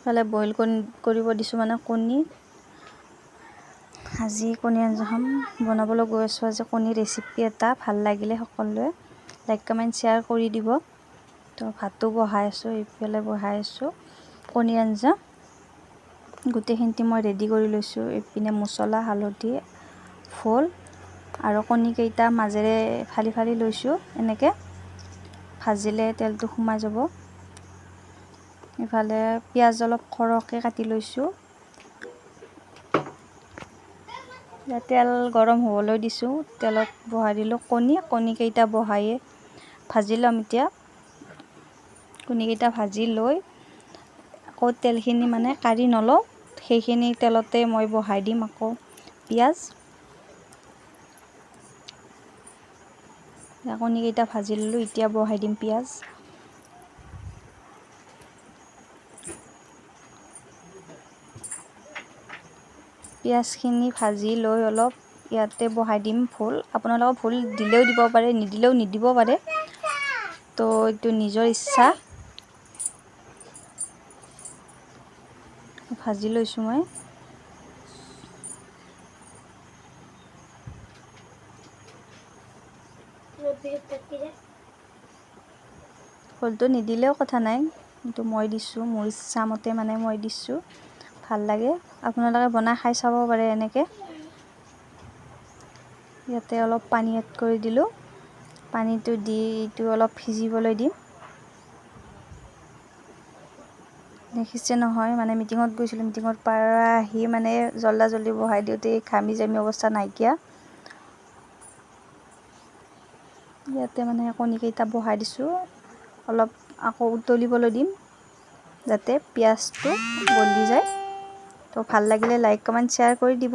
ইফালে বইল কৰিব দিছোঁ মানে কণী। আজি কণী আঞ্জাখন বনাবলৈ গৈ আছোঁ। আজি কণী ৰেচিপি এটা ভালো লাগিলে সকলোৱে। লাইক কমেণ্ট শ্বেয়াৰ কৰি দিব। তো ভাতো বহাই আছোঁ এইফালে বহাই আছোঁ। কণী আঞ্জা। গোটেইখিনি মই ৰেডি কৰি লৈছোঁ। এইপিনে মছলা, হালধি, ফুল আৰু কণীকেইটা মাজেৰে ফালি ফালি লৈছোঁ। এনেকৈ ভাজিলে তেলটো সোমাই যাব। ইফালে পিঁয়াজ অলপ সৰহকৈ কাটি লৈছোঁ। তেল গৰম হ'বলৈ দিছোঁ। তেলত বহাই দিলোঁ কণী কণীকেইটা বহায়ে ভাজি ল'ম এতিয়া। কণীকেইটা ভাজি লৈ আকৌ তেলখিনি মানে কাঢ়ি নলওঁ। সেইখিনি তেলতে মই বহাই দিম আকৌ পিঁয়াজ। কণীকেইটা ভাজি ল'লোঁ এতিয়া বহাই দিম পিঁয়াজ। পিঁয়াজখিনি ভাজি লৈ অলপ ইয়াতে বহাই দিম ভোল। আপোনালোকৰ ভোল দিলেও দিব পাৰে, নিদিলেও নিদিব পাৰে। তো এইটো নিজৰ ইচ্ছা। ভাজি লৈছোঁ মই। ভোলটো নিদিলেও কথা নাই। কিন্তু মই দিছোঁ, মোৰ ইচ্ছামতে মানে মই দিছোঁ। ভাল লাগে। আপোনালোকে বনাই খাই চাব পাৰে এনেকৈ। ইয়াতে অলপ পানী এড কৰি দিলোঁ। পানীটো দি এইটো অলপ সিজিবলৈ দিম। দেখিছে নহয় মানে মিটিঙত গৈছিলোঁ মিটিঙৰ পৰা আহি মানে জল্দা জল্দি বহাই দিওঁতে ঘামি জামি অৱস্থা নাইকিয়া। ইয়াতে মানে কণীকেইটা বহাই দিছোঁ। অলপ আকৌ উতলিবলৈ দিম যাতে পিঁয়াজটো গলি যায়। তো ভালো লাগিলে লাইক কমেণ্ট শ্বেয়াৰ কৰি দিব।